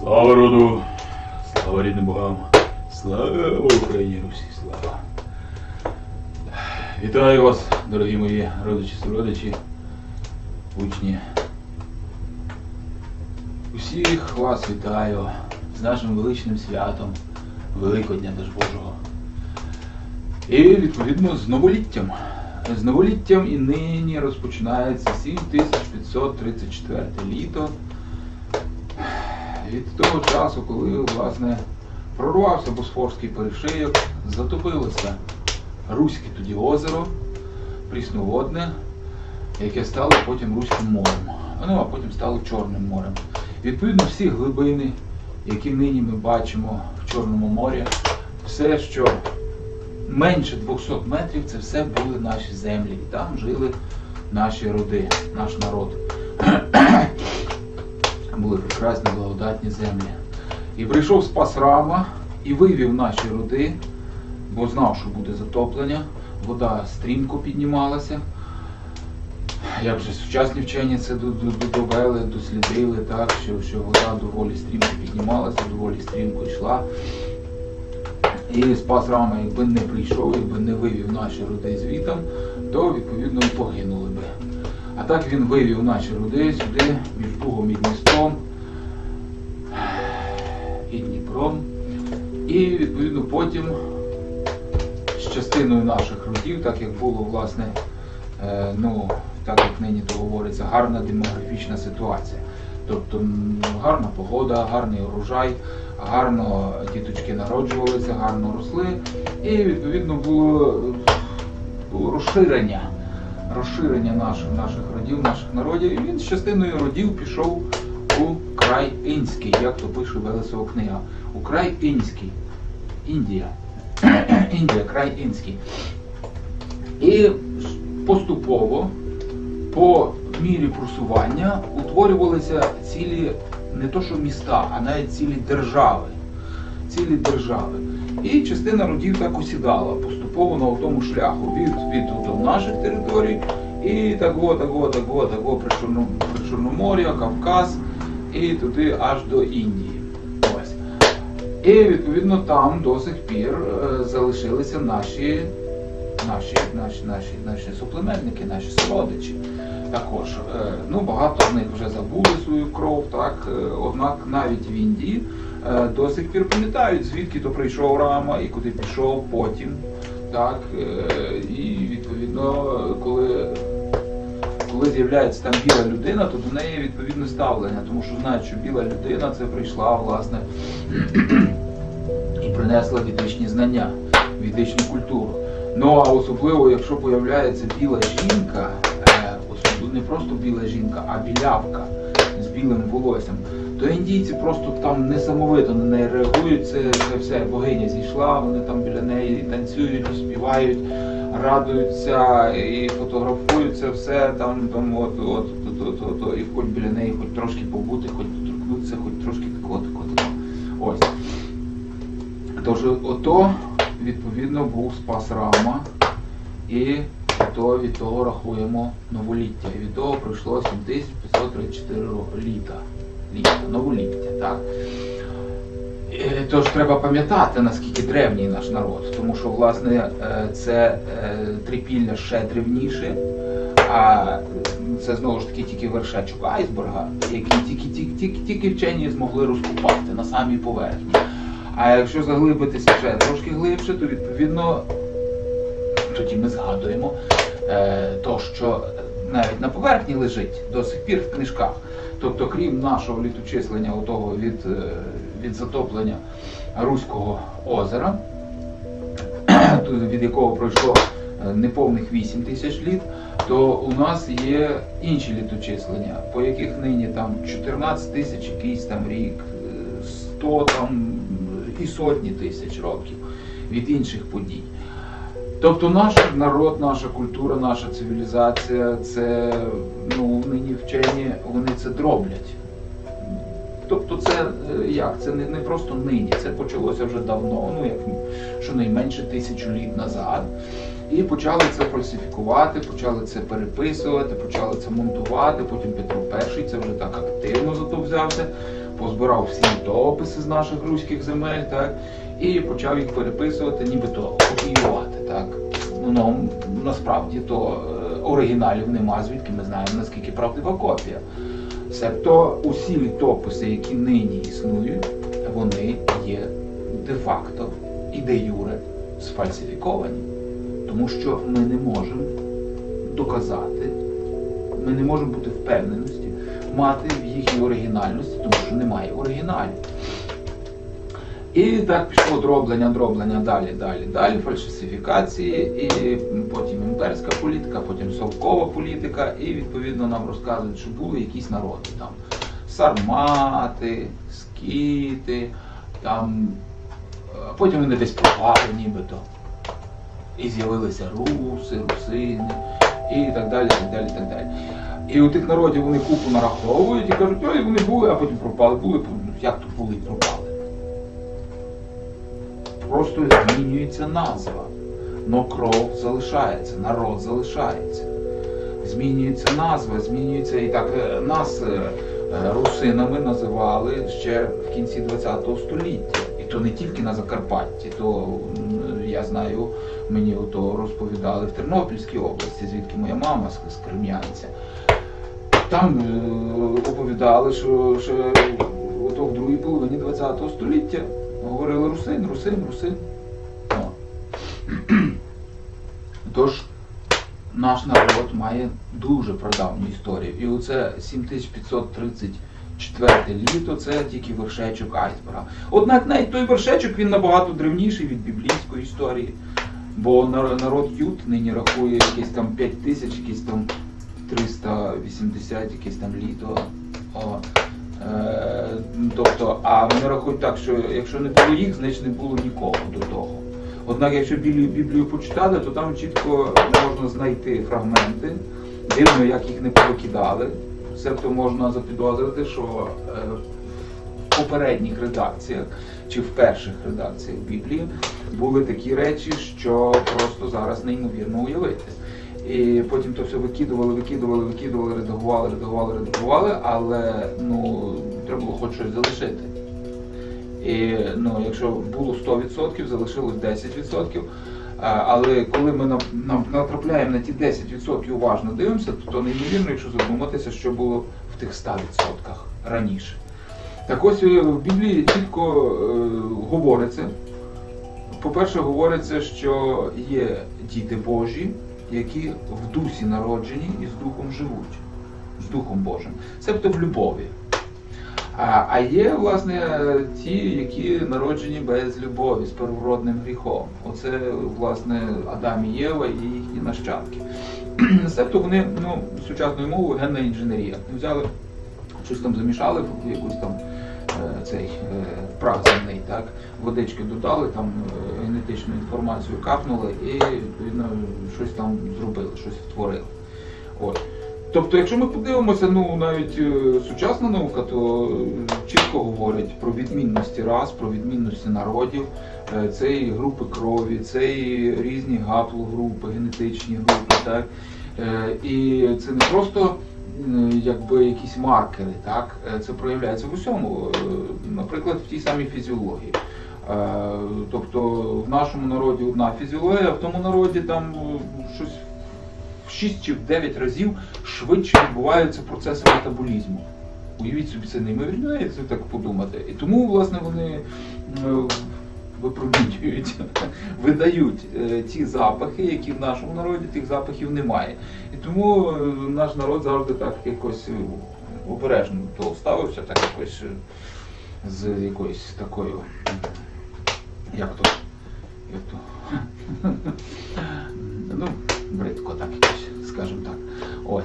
Слава роду, слава рідним богам, слава Україні, Русі, слава. Вітаю вас, дорогі мої родичі, суродичі, учні. Усіх вас вітаю з нашим величним святом Великодня Даж Божого. І відповідно з новоліттям. З новоліттям і нині розпочинається 7534 літо від того часу, коли власне прорвався Босфорський перешийок, затопилося Руське тоді озеро, прісноводне, яке стало потім Руським морем. Ну а потім стало Чорним морем. Відповідно, всі глибини, які нині ми бачимо в Чорному морі, все, що менше 200 метрів, це все були наші землі. І там жили наші роди, наш народ були прекрасні благодатні землі. І прийшов спас Рама і вивів наші роди, бо знав, що буде затоплення, вода стрімко піднімалася. Як вже сучасні вчені це довели, дослідили, так, що, що вода доволі стрімко піднімалася, доволі стрімко йшла. І спас Рама, якби не прийшов, якби не вивів наші роди звітом, то відповідно погинули. А так він вивів наші роди сюди, між Бугом і Дністром і Дніпром. І відповідно потім з частиною наших родів, так як було, власне, е, ну, так як нині то говориться, гарна демографічна ситуація. Тобто гарна погода, гарний урожай, гарно діточки народжувалися, гарно росли. І відповідно було, було розширення розширення наших, наших родів, наших народів. І він з частиною родів пішов у край Інський, як то пише Велесова книга. У край Інський. Індія. Індія, край Інський. І поступово, по мірі просування, утворювалися цілі не то що міста, а навіть цілі держави. Цілі держави. І частина родів так осідала поступово на тому шляху від, від от наших територій і таго, таго, таго, таго при, Чорном, при Чорномор'я, Кавказ і туди аж до Індії. Ось. І відповідно там до сих пір е, залишилися наші, наші, наші, наші, наші суплеменники, наші сородичі. Також е, ну багато з них вже забули свою кров, так е, однак навіть в Індії до сих пір пам'ятають, звідки то прийшов Рама і куди пішов потім. Так, і відповідно, коли, коли з'являється там біла людина, то до неї відповідне ставлення, тому що знають, що біла людина це прийшла власне і принесла відвічні знання, відвічну культуру. Ну а особливо, якщо появляється біла жінка, е, особливо не просто біла жінка, а білявка з білим волоссям, то індійці просто там несамовито на неї реагують. Це, це все богиня зійшла, вони там біля неї танцюють, співають, радуються і фотографуються, все там, там от, от, от, от, от, от, і хоч біля неї, хоч трошки побути, хоч доторкнутися, хоч трошки тако, тако. Ось. Тож ото відповідно був спас Рама, і то від того рахуємо новоліття. І від того пройшло 7534 літа. Літа, новоліття, так? Е, Тож треба пам'ятати, наскільки древній наш народ, тому що власне е, це е, трипілля ще древніше, а це знову ж таки тільки вершечок айсберга, який тільки, тільки, тільки, тільки вчені змогли розкопати на самій поверхні. А якщо заглибитися ще трошки глибше, то відповідно тоді ми згадуємо то, що навіть на поверхні лежить до сих пір в книжках. Тобто, крім нашого літочислення, отого від, від затоплення Руського озера, від якого пройшло е, неповних 8 тисяч літ, то у нас є інші літочислення, по яких нині там 14 тисяч якийсь там рік, е, 100 там і сотні тисяч років від інших подій. Тобто наш народ, наша культура, наша цивілізація, це ну нині вчені, вони це дроблять. Тобто це е, як? Це не, не просто нині, це почалося вже давно, ну як щонайменше тисячу літ назад. І почали це фальсифікувати, почали це переписувати, почали це монтувати. Потім Петро І це вже так активно за то взявся. позбирав всі літописи з наших руських земель, так, і почав їх переписувати, нібито копіювати. Так. Ну, ну, насправді то е, оригіналів нема, звідки ми знаємо, наскільки правдива копія. Себто усі літописи, які нині існують, вони є де-факто і де-юре сфальсифіковані. Тому що ми не можемо доказати, ми не можемо бути впевненості, мати в їхній оригінальності, тому що немає оригіналів. І так пішло дроблення, дроблення, далі, далі, далі, фальсифікації, і потім імперська політика, потім совкова політика, і відповідно нам розказують, що були якісь народи там сармати, скіти, там, потім вони десь пропали нібито. І з'явилися руси, русини, і так далі, так далі, так далі. І у тих народів вони купу нараховують і кажуть, ой, вони були, а потім пропали. Були, як то були пропали? Просто змінюється назва. Но кров залишається, народ залишається. Змінюється назва, змінюється і так е, нас е, е, русинами називали ще в кінці ХХ століття. І то не тільки на Закарпатті, то я знаю, мені ото розповідали в Тернопільській області, звідки моя мама з, Крем'янця. Там оповідали, що ото в другій половині ХХ століття говорили русин, русин, русин. О. Тож наш народ має дуже прадавню історію. І оце 7534 літо це тільки вершечок айсберга. Однак навіть той вершечок він набагато древніший від біблійської історії. Бо народ Ют нині рахує якесь там 5 тисяч, якесь там 380, якесь там літо. Е, тобто, а вони рахують так, що якщо не було їх, значить не було нікого до того. Однак, якщо Біблію, почитати, то там чітко можна знайти фрагменти, дивно, як їх не повикидали. Себто можна запідозрити, що е, в попередніх редакціях чи в перших редакціях Біблії були такі речі, що просто зараз неймовірно уявити. І потім то все викидували, викидували, викидували, редагували, редагували, редагували, але ну, треба було хоч щось залишити. І ну, якщо було 100%, залишилось 10%. Але коли ми на- на- натрапляємо на ті 10% уважно дивимося, то, то неймовірно, якщо задуматися, що було в тих 100% раніше. Так ось е, в Біблії чітко е, говориться. По-перше, говориться, що є діти Божі, які в дусі народжені і з Духом живуть, з Духом Божим, себто в любові. А, а є, власне, ті, які народжені без любові, з первородним гріхом. Оце, власне, Адам і Єва і їхні нащадки. Себто вони, ну, сучасною мовою, генна інженерія. Взяли, щось там замішали, якусь там е, цей е, прах так, водички додали, там е, інформацію капнули і, відповідно, щось там зробили, щось створили. От. Тобто, якщо ми подивимося, ну навіть е, сучасна наука, то е, чітко говорить про відмінності рас, про відмінності народів, е, це і групи крові, це і різні гаплогрупи, генетичні групи, так? І це не просто якби якісь маркери, так? Це проявляється в усьому, наприклад, в тій самій фізіології. Е, Тобто в нашому народі одна фізіологія, а в тому народі там е, щось в 6 чи в 9 разів швидше відбуваються процеси метаболізму. Уявіть собі, це неймовірно, якщо так подумати. І тому, власне, вони е, випромінюють, видають ті запахи, які в нашому народі тих запахів немає. І тому наш народ завжди так якось обережно до ставився, так якось з якоюсь такою, як то, як то, ну, бридко так якось, скажімо так. Ось.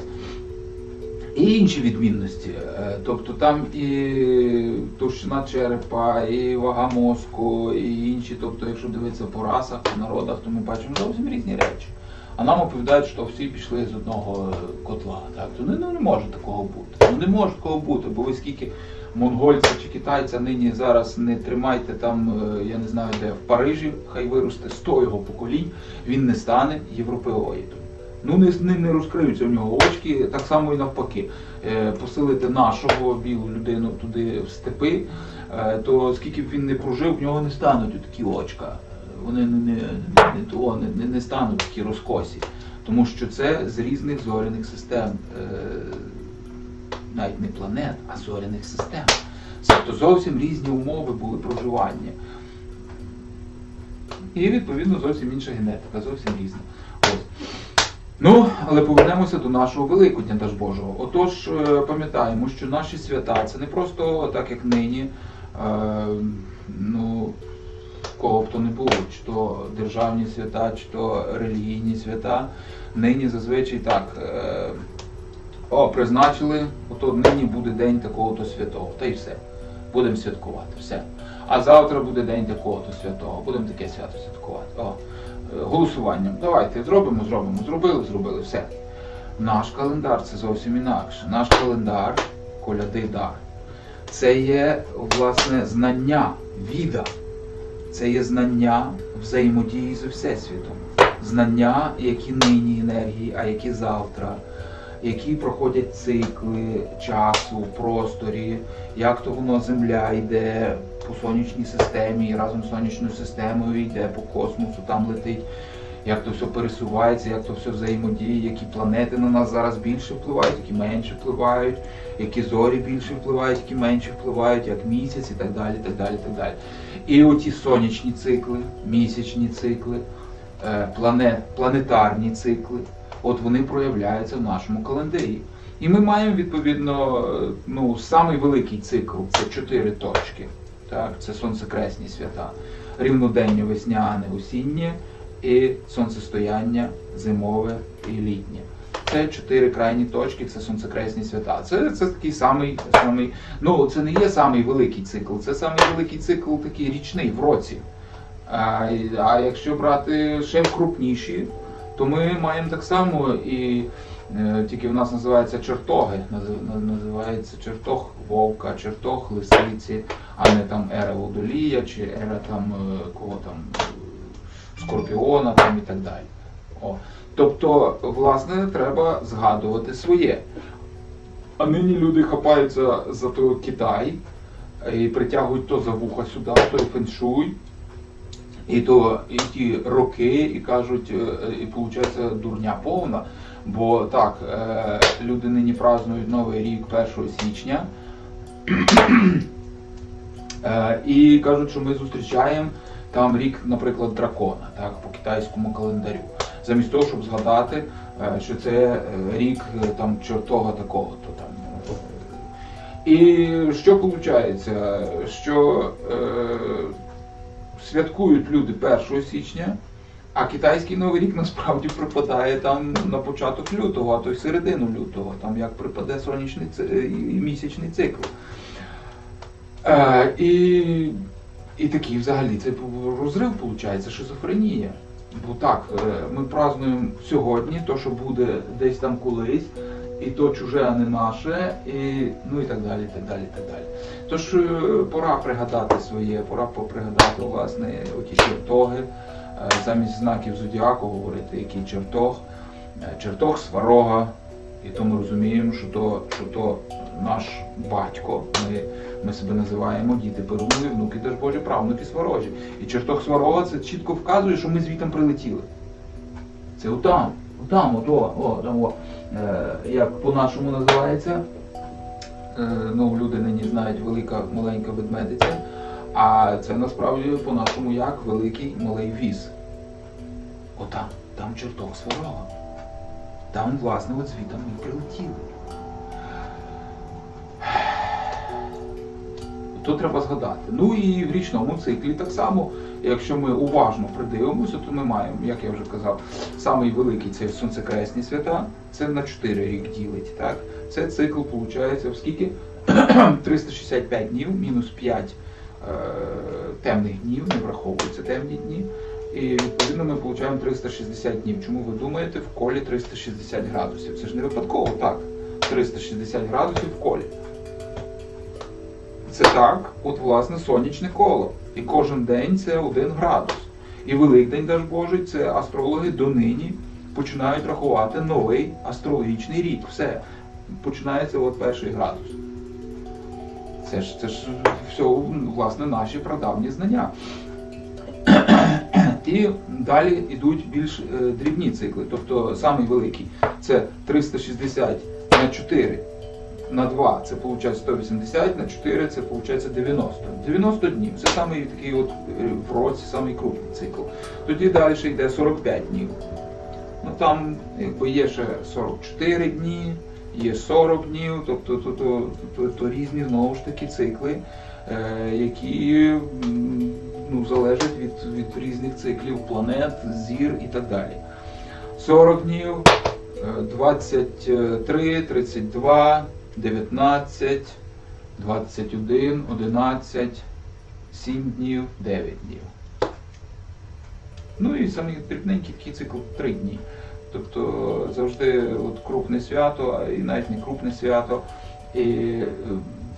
І інші відмінності. Е, Тобто там і товщина черепа, і вага мозку, і інші. Тобто, якщо дивитися по расах, по народах, то ми бачимо зовсім різні речі. А нам оповідають, що всі пішли з одного е, котла. Так? То ну, не може такого бути. Ну не може такого бути, бо ви скільки монгольця чи китайця нині зараз не тримайте там, е, я не знаю де, в Парижі, хай виросте 100 його поколінь, він не стане європеоїдом. Ну не, не, розкриються в нього очки, так само і навпаки. Е, Посилити нашого білу людину туди в степи, е, то скільки б він не прожив, в нього не стануть такі очка. Вони не, не, не, не, не, стануть такі розкосі. Тому що це з різних зоряних систем, е, навіть не планет, а зоряних систем. Тобто зовсім різні умови були проживання. І відповідно зовсім інша генетика, зовсім різна. Ну, але повернемося до нашого Великодня Даж Божого. Отож, е, пам'ятаємо, що наші свята це не просто так, як нині, е, ну, кого б то не було, чи то державні свята, чи то релігійні свята. Нині зазвичай так. Е, о, призначили, ото нині буде день такого-то святого, та й все. Будемо святкувати, все. А завтра буде день такого-то святого, будемо таке свято святкувати. О, е, голосуванням. Давайте зробимо, зробимо, зробили, зробили, все. Наш календар це зовсім інакше. Наш календар, коляди дар, це є власне знання, віда. Це є знання взаємодії з Всесвітом. Знання, які нині енергії, а які завтра, які проходять цикли часу, просторі, як то воно Земля йде по сонячній системі, і разом з сонячною системою йде по космосу, там летить, як то все пересувається, як то все взаємодіє, які планети на нас зараз більше впливають, які менше впливають, які зорі більше впливають, які менше впливають, як місяць і так далі. так далі, так далі. І оті сонячні цикли, місячні цикли, е, планет, планетарні цикли, от вони проявляються в нашому календарі. І ми маємо відповідно е, ну, самий великий цикл це чотири точки. Так, це сонцекресні свята, рівнодення весняне, осіннє і сонцестояння зимове і літнє. Це чотири крайні точки, це сонцекресні свята. Це, це такий самий, самий, ну це не є самий великий цикл, це самий великий цикл такий річний в році. А, а якщо брати ще крупніші, то ми маємо так само і е, тільки в нас називається чертоги. Називається чертог вовка, чертог лисиці, а не там ера водолія чи ера там е, кого там скорпіона там і так далі. О. Тобто, власне, треба згадувати своє. А нині люди хапаються за той Китай і притягують то за вуха сюди, то феншуй, і то і ті роки, і кажуть, е, і виходить дурня повна. Бо так, е, люди нині празднують Новий рік 1 січня. Е, І кажуть, що ми зустрічаємо там рік, наприклад, дракона, так, по китайському календарю. Замість того, щоб згадати, е, що це е, рік е, там чортога такого-то там. І що виходить? Що е, святкують люди 1 січня, а китайський новий рік насправді припадає там на початок лютого, а то й середину лютого, там як припаде сонячний і місячний цикл. Е, і, і такий взагалі це розрив виходить, шизофренія. Бо так, е, ми празднуємо сьогодні, то, що буде десь там колись, і то чуже, а не наше, і, ну і так далі, і так далі, і так далі. Тож е, пора пригадати своє, пора попригадати власне оті чертоги, е, замість знаків зодіаку говорити, який чертог, чертог сварога. І то ми розуміємо, що то, що то наш батько. Ми, ми себе називаємо діти Перуни, внуки теж Божі, правнуки Сварожі. І чертог Сварога це чітко вказує, що ми звітом прилетіли. Це отам, отам, от, о, о, там, о. Е, як по-нашому називається. Е, ну, люди нині знають велика маленька ведмедиця. А це насправді по-нашому як великий малий віз. Отам, там чертог Сварога. Там, власне, от звітом ми прилетіли. То треба згадати. Ну і в річному циклі так само, якщо ми уважно придивимося, то ми маємо, як я вже казав, самий великий це сонцекресні свята, це на 4 рік ділить. Так? Це цикл виходить в скільки? 365 днів, мінус 5 е, темних днів, не враховуються темні дні. І відповідно ми отримуємо 360 днів. Чому ви думаєте, в колі 360 градусів? Це ж не випадково так. 360 градусів в колі. Це так, от власне сонячне коло. І кожен день це один градус. І Великдень Даж Божий, це астрологи донині починають рахувати новий астрологічний рік. Все. Починається от перший градус. Це ж це ж все, власне, наші прадавні знання. І далі йдуть більш е, дрібні цикли. Тобто самий великий це 360 на 4 на 2 це виходить 180, на 4 це виходить 90. 90 днів. Це самий такий от е, в році самий крупний цикл. Тоді далі йде 45 днів. Ну там якби є ще 44 дні, є 40 днів, тобто то, то, то, то різні знову ж таки цикли, е, які ну, залежать від, від різних циклів планет, зір і так далі. 40 днів, е, 23, 32, 19, 21, 11, 7 днів, 9 днів. Ну і самий дрібненький такий цикл 3 дні. Тобто завжди от крупне свято, а і навіть не крупне свято, і е,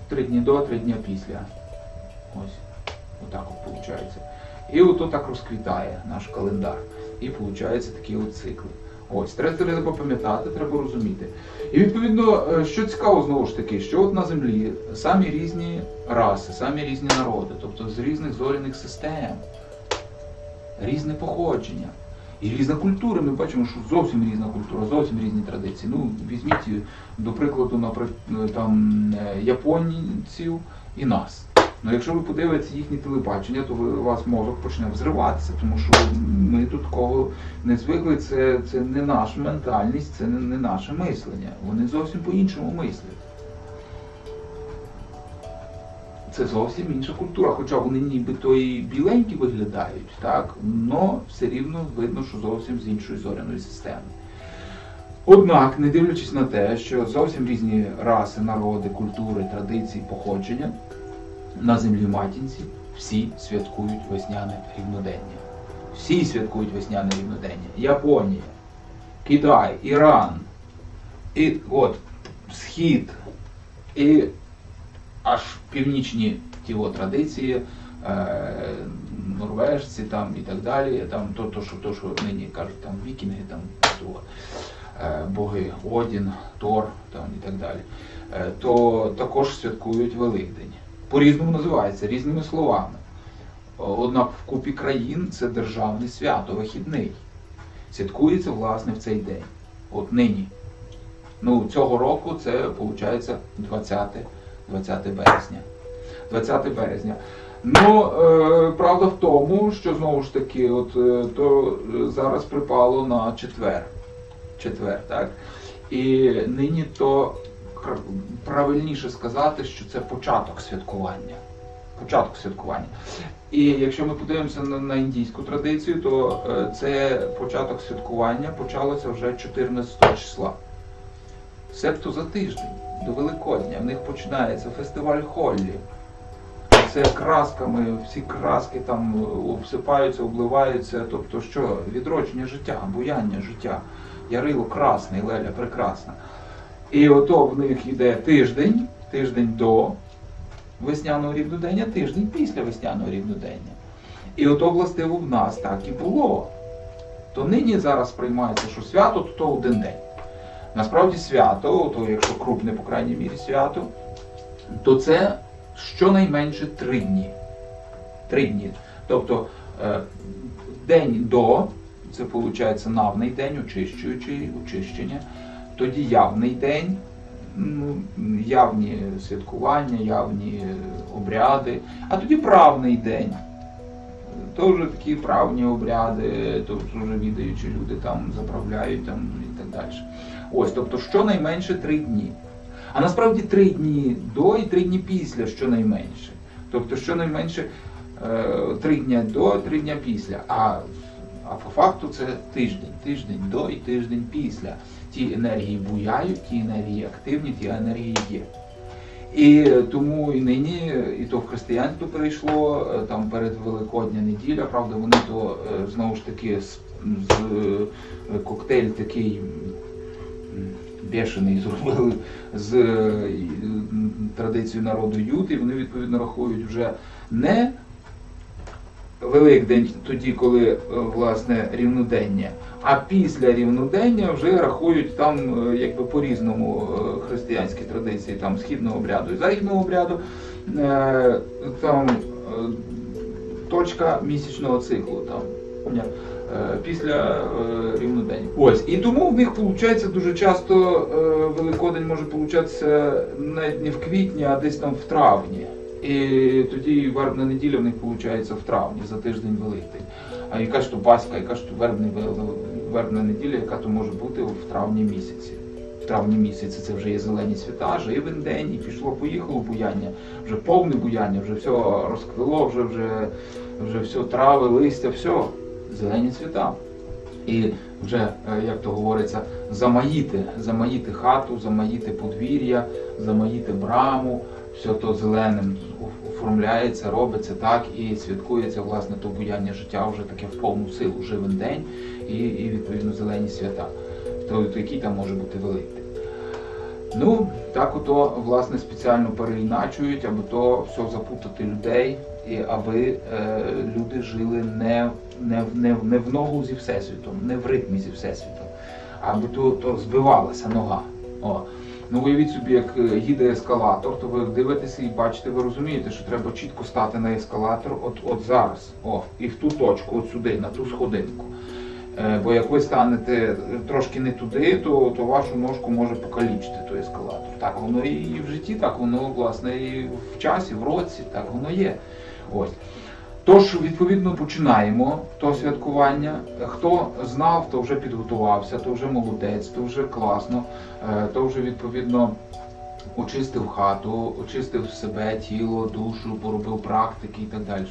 три дні до, три дні після. Ось, отак от виходить. І ото так розквітає наш календар. І виходить такі от цикли. Ось, треба, пам'ятати, треба розуміти. І відповідно, е, що цікаво знову ж таки, що от на землі самі різні раси, самі різні народи, тобто з різних зоряних систем, різне походження. І різна культура, ми бачимо, що зовсім різна культура, зовсім різні традиції. Ну, візьміть, е, до прикладу, наприклад, там е, японців і нас. Ну, якщо ви подивитеся їхнє телебачення, то у вас мозок почне взриватися, тому що ми тут кого не звикли, це, це не наша ментальність, це не, не наше мислення. Вони зовсім по-іншому мислять. Це зовсім інша культура, хоча вони нібито і біленькі виглядають, так, але все рівно видно, що зовсім з іншої зоряної системи. Однак, не дивлячись на те, що зовсім різні раси, народи, культури, традиції, походження на землі матінці, всі святкують весняне рівнодення. Всі святкують весняне рівнодення. Японія, Китай, Іран, і от Схід, і аж північні ті от традиції, е, норвежці там і так далі, там то, то, що, то, що нині кажуть, там вікінги, там то, е, боги Одін, Тор там, і так далі, е, то також святкують Великдень. По-різному називається, різними словами. Однак в купі країн це державне свято, вихідний. Святкується, власне, в цей день. От нині. Ну, цього року це виходить 20 20 березня. 20 березня. Ну, е, правда в тому, що знову ж таки, от е, то е, зараз припало на четвер. Четвер, так? І нині то правильніше сказати, що це початок святкування. Початок святкування. І якщо ми подивимося на, на індійську традицію, то е, це початок святкування почалося вже 14 числа. Себто за тиждень до Великодня. В них починається фестиваль Холлі. Це красками, всі краски там обсипаються, обливаються. Тобто що? Відродження життя, буяння життя. Ярило красне, Леля прекрасна. І ото в них йде тиждень, тиждень до весняного рівнодення, тиждень після весняного рівнодення. І ото, властиво, в нас так і було. То нині зараз приймається, що свято, то, то один день. Насправді свято, то якщо крупне, по крайній мірі, свято, то це щонайменше три дні. Три дні. Тобто е, день до, це виходить навний день, очищуючий, очищення, тоді явний день, ну, явні святкування, явні обряди, а тоді правний день. То вже такі правні обряди, то вже відаючі люди там заправляють там, і так далі. Ось, тобто щонайменше три дні. А насправді три дні до і три дні після щонайменше. Тобто щонайменше е, три дні до, три дні після. А, а по факту це тиждень. Тиждень до і тиждень після. Ті енергії буяють, ті енергії активні, ті енергії є. І тому і нині, і то в християнство перейшло е, там перед Великодня неділя, правда, вони то е, знову ж таки з, з е, коктейль такий бешений зробили з традицією народу ют, і вони відповідно рахують вже не Великдень тоді, коли власне рівнодення, а після рівнодення вже рахують там е, якби по-різному е, християнські традиції, там східного обряду і західного обряду. Е, Там точка місячного циклу. Там після рівнодень. Ось і тому в них виходить дуже часто Великодень може получатися навіть не в квітні, а десь там в травні. І тоді вербна неділя в них виходить в травні, за тиждень Великдень. А яка ж то Пасха, яка ж то вербна неділя, яка то може бути в травні місяці. В травні місяці це вже є зелені свята, живен день, і пішло, поїхало буяння, вже повне буяння, вже все розквило, вже, вже, вже все трави, листя, все, зелені свята. І вже, е, як то говориться, замаїти, замаїти хату, замаїти подвір'я, замаїти браму, все то зеленим оформляється, робиться так і святкується власне то буяння життя вже таке в повну силу, живен день і, і відповідно зелені свята. То, то там може бути великий. Ну, так ото власне спеціально переіначують, аби то все запутати людей, і аби е, люди жили не, не, не, не в ногу зі всесвітом, не в ритмі зі всесвітом, аби то, то збивалася нога. О. Ну уявіть собі, як е, їде ескалатор, то ви дивитеся і бачите, ви розумієте, що треба чітко стати на ескалатор от, от зараз, о, і в ту точку, от сюди, на ту сходинку. Е, Бо як ви станете трошки не туди, то, то вашу ножку може покалічити той ескалатор. Так воно і в житті, так воно власне і в часі, в році, так воно є. Ось. Тож, відповідно, починаємо то святкування. Хто знав, то вже підготувався, то вже молодець, то вже класно, е, то вже відповідно очистив хату, очистив себе, тіло, душу, поробив практики і так далі.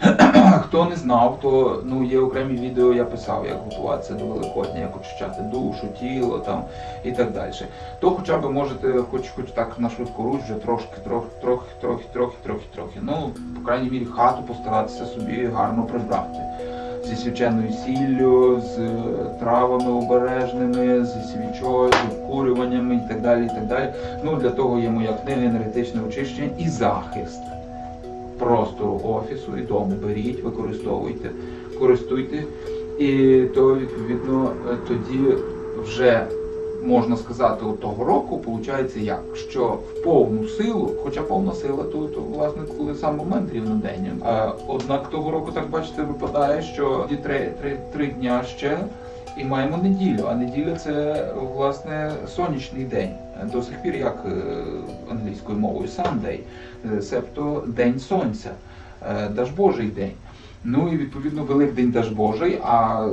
Хто не знав, то ну є окремі відео, я писав, як готуватися до Великодня, як очищати душу, тіло там і так далі. То хоча б можете, хоч хоч так на швидку руч, вже трошки, трохи, трохи, трохи, трохи, трохи, трохи. Ну, по крайній мірі, хату постаратися собі гарно прибрати. Зі свяченою сіллю, з е, травами обережними, зі свічою, з обкурюваннями і так далі. і так далі. Ну, для того є моя книга енергетичне очищення і захист простору офісу і дому. Беріть, використовуйте, користуйте. І то відповідно тоді вже можна сказати, от того року виходить як, що в повну силу, хоча повна сила, то, власне коли сам момент рівнодення. Однак того року, так бачите, випадає, що ті три, три, три дня ще. І маємо неділю, а неділя це власне сонячний день. До сих пір як е, англійською мовою Sunday, е, себто День Сонця, е, Даж Божий день. Ну і відповідно Великдень Даж Божий, а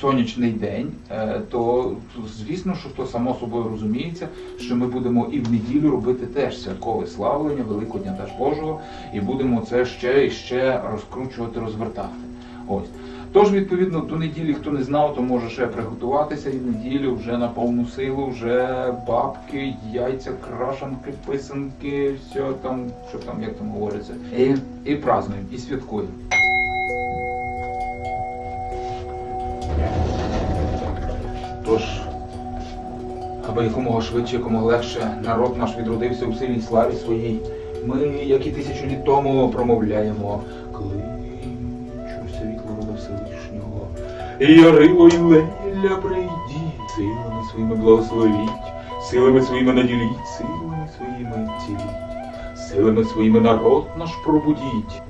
сонячний день, е, то звісно, що то само собою розуміється, що ми будемо і в неділю робити теж святкове славлення Великодня Даж Божого, і будемо це ще і ще розкручувати, розвертати. Ось. Тож, відповідно, до неділі, хто не знав, то може ще приготуватися і в неділю вже на повну силу, вже бабки, яйця, крашанки, писанки, все там, що там, як там говориться. І, і празднуємо, і святкуємо. Тож, аби якомога швидше, якомога легше народ наш відродився у силі славі своїй, ми, як і тисячу літ тому, промовляємо кличу світло рода Всевишнього. І Ярило і Леля прийдіть, силами своїми благословіть, силами своїми наділіть, силами своїми ціліть, силами своїми народ наш пробудіть.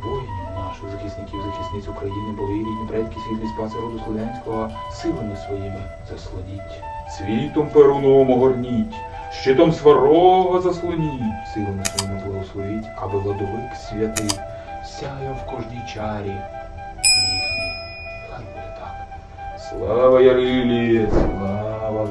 Наших України, боги, рідні предки, світлі спаси роду слов'янського, силами своїми заслоніть. Світом перуном огорніть, щитом сварога заслоніть, силами своїми благословіть, аби владовик святий сяяв в кожній чарі їхній. Хай буде так. Слава Ярилі! Слава!